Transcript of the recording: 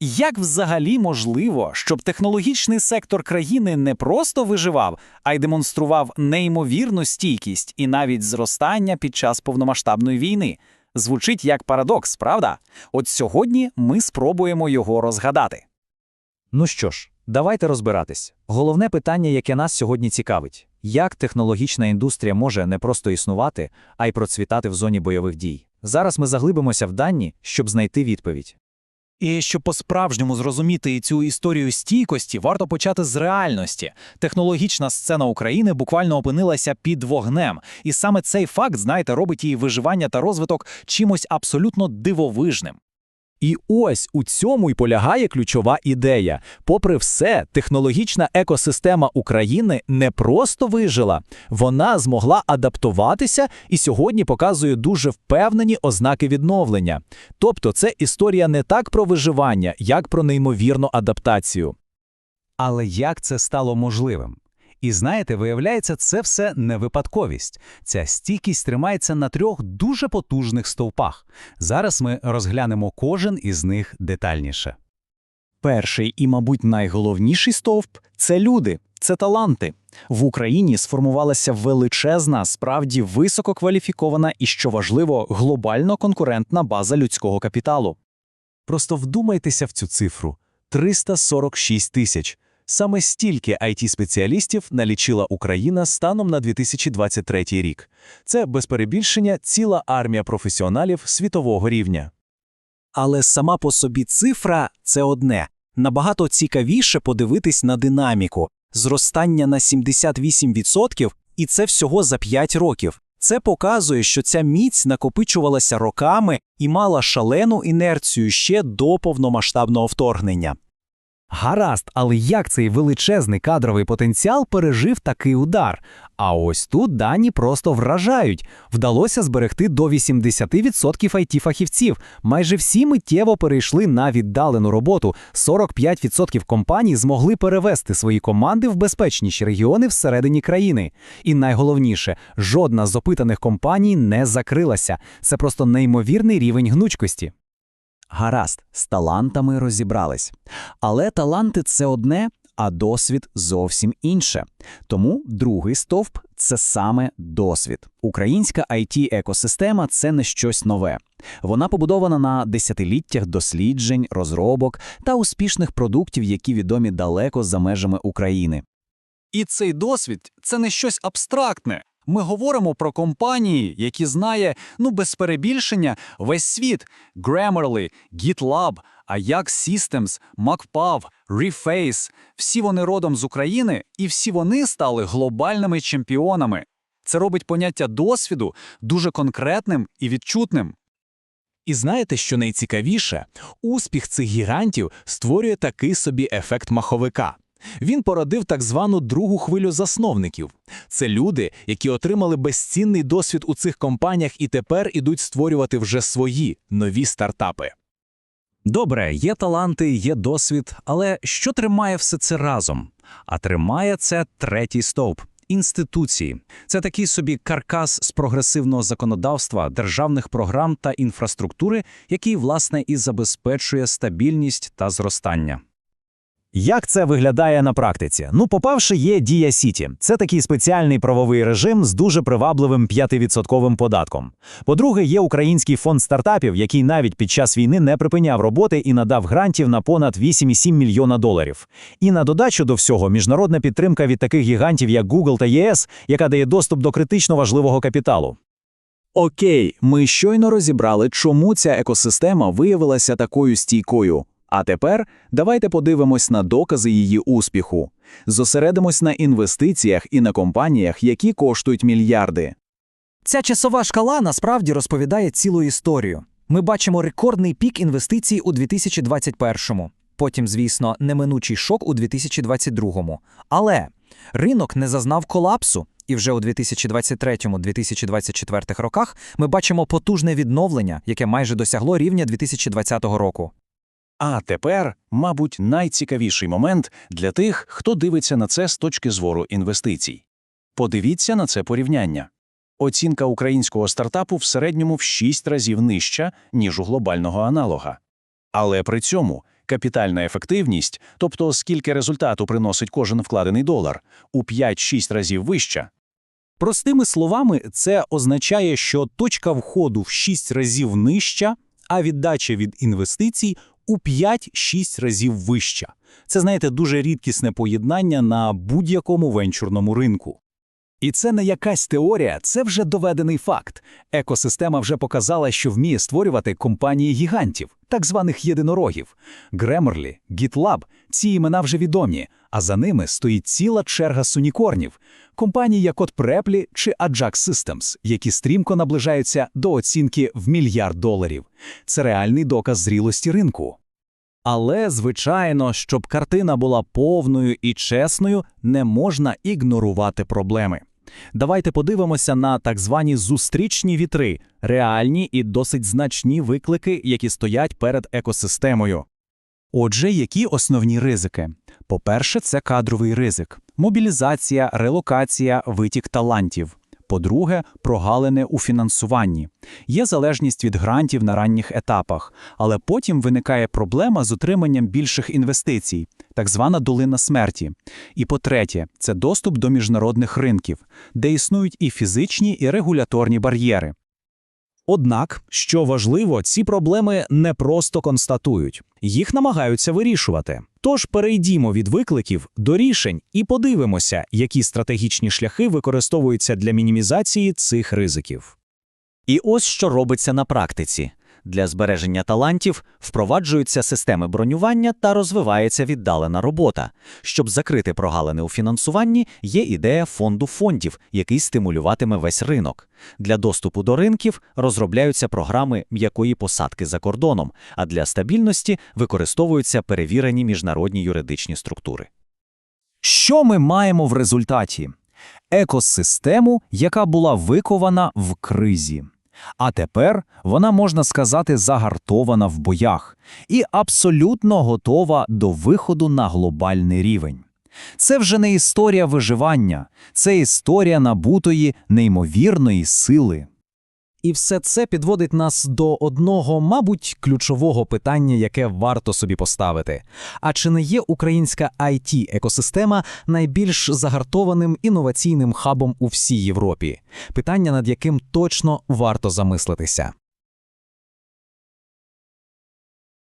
Як взагалі можливо, щоб технологічний сектор країни не просто виживав, а й демонстрував неймовірну стійкість і навіть зростання під час повномасштабної війни? Звучить як парадокс, правда? От сьогодні ми спробуємо його розгадати. Ну що ж, давайте розбиратись. Головне питання, яке нас сьогодні цікавить: як технологічна індустрія може не просто існувати, а й процвітати в зоні бойових дій. Зараз ми заглибимося в дані, щоб знайти відповідь. І щоб по-справжньому зрозуміти цю історію стійкості, варто почати з реальності. Технологічна сцена України буквально опинилася під вогнем, і саме цей факт, знаєте, робить її виживання та розвиток чимось абсолютно дивовижним. І ось у цьому й полягає ключова ідея. Попри все, технологічна екосистема України не просто вижила, вона змогла адаптуватися і сьогодні показує дуже впевнені ознаки відновлення. Тобто, це історія не так про виживання, як про неймовірну адаптацію. Але як це стало можливим? І знаєте, виявляється, це все не випадковість. Ця стійкість тримається на трьох дуже потужних стовпах. Зараз ми розглянемо кожен із них детальніше. Перший і, мабуть, найголовніший стовп це люди, це таланти. В Україні сформувалася величезна, справді висококваліфікована і, що важливо, глобально конкурентна база людського капіталу. Просто вдумайтеся в цю цифру 346 тисяч. Саме стільки IT-спеціалістів налічила Україна станом на 2023 рік. Це без перебільшення ціла армія професіоналів світового рівня. Але сама по собі цифра це одне. Набагато цікавіше подивитись на динаміку. Зростання на 78%, і це всього за 5 років. Це показує, що ця міць накопичувалася роками і мала шалену інерцію ще до повномасштабного вторгнення. Гаразд, але як цей величезний кадровий потенціал пережив такий удар? А ось тут дані просто вражають. Вдалося зберегти до 80% IT-фахівців. Майже всі миттєво перейшли на віддалену роботу. 45% компаній змогли перевести свої команди в безпечніші регіони всередині країни. І найголовніше, жодна з опитаних компаній не закрилася. Це просто неймовірний рівень гнучкості. Гаразд, з талантами розібрались. Але таланти це одне, а досвід зовсім інше. Тому другий стовп це саме досвід. Українська it екосистема це не щось нове. Вона побудована на десятиліттях досліджень, розробок та успішних продуктів, які відомі далеко за межами України. І цей досвід це не щось абстрактне. Ми говоримо про компанії, які знає, ну без перебільшення, весь світ: Grammarly, GitLab, Ajax Systems, MacPav, Reface. Всі вони родом з України, і всі вони стали глобальними чемпіонами. Це робить поняття досвіду дуже конкретним і відчутним. І знаєте, що найцікавіше? Успіх цих гігантів створює такий собі ефект маховика. Він породив так звану другу хвилю засновників. Це люди, які отримали безцінний досвід у цих компаніях і тепер ідуть створювати вже свої нові стартапи. Добре, є таланти, є досвід, але що тримає все це разом? А тримає це третій стовп. Інституції це такий собі каркас з прогресивного законодавства, державних програм та інфраструктури, який, власне, і забезпечує стабільність та зростання. Як це виглядає на практиці? Ну, по-перше, є Дія Сіті. Це такий спеціальний правовий режим з дуже привабливим 5% податком. По-друге, є український фонд стартапів, який навіть під час війни не припиняв роботи і надав грантів на понад 8,7 мільйона доларів. І на додачу до всього, міжнародна підтримка від таких гігантів, як Google та ЄС, яка дає доступ до критично важливого капіталу. Окей, ми щойно розібрали, чому ця екосистема виявилася такою стійкою. А тепер давайте подивимось на докази її успіху. Зосередимось на інвестиціях і на компаніях, які коштують мільярди. Ця часова шкала насправді розповідає цілу історію. Ми бачимо рекордний пік інвестицій у 2021-му, потім, звісно, неминучий шок у 2022-му. Але ринок не зазнав колапсу, і вже у 2023-2024 роках ми бачимо потужне відновлення, яке майже досягло рівня 2020 року. А тепер, мабуть, найцікавіший момент для тих, хто дивиться на це з точки зору інвестицій. Подивіться на це порівняння. Оцінка українського стартапу в середньому в 6 разів нижча, ніж у глобального аналога. Але при цьому Капітальна ефективність, тобто скільки результату приносить кожен вкладений долар, у 5-6 разів вища. Простими словами, це означає, що точка входу в 6 разів нижча, а віддача від інвестицій у 5-6 разів вища. Це, знаєте, дуже рідкісне поєднання на будь-якому венчурному ринку. І це не якась теорія, це вже доведений факт. Екосистема вже показала, що вміє створювати компанії гігантів, так званих єдинорогів. Grammarly, GitLab – ці імена вже відомі, а за ними стоїть ціла черга сунікорнів. Компанії як от Preply чи Ajax Systems, які стрімко наближаються до оцінки в мільярд доларів. Це реальний доказ зрілості ринку. Але, звичайно, щоб картина була повною і чесною, не можна ігнорувати проблеми. Давайте подивимося на так звані зустрічні вітри, реальні і досить значні виклики, які стоять перед екосистемою. Отже, які основні ризики? По-перше, це кадровий ризик, мобілізація, релокація, витік талантів. По-друге, прогалини у фінансуванні. Є залежність від грантів на ранніх етапах, але потім виникає проблема з отриманням більших інвестицій, так звана долина смерті. І по-третє, це доступ до міжнародних ринків, де існують і фізичні, і регуляторні бар'єри. Однак, що важливо, ці проблеми не просто констатують, їх намагаються вирішувати. Тож перейдімо від викликів до рішень і подивимося, які стратегічні шляхи використовуються для мінімізації цих ризиків. І ось що робиться на практиці. Для збереження талантів впроваджуються системи бронювання та розвивається віддалена робота. Щоб закрити прогалини у фінансуванні, є ідея фонду фондів, який стимулюватиме весь ринок. Для доступу до ринків розробляються програми м'якої посадки за кордоном, а для стабільності використовуються перевірені міжнародні юридичні структури. Що ми маємо в результаті? Екосистему, яка була викована в кризі. А тепер вона, можна сказати, загартована в боях і абсолютно готова до виходу на глобальний рівень. Це вже не історія виживання, це історія набутої неймовірної сили. І все це підводить нас до одного, мабуть, ключового питання, яке варто собі поставити. А чи не є українська it екосистема найбільш загартованим інноваційним хабом у всій Європі? Питання, над яким точно варто замислитися.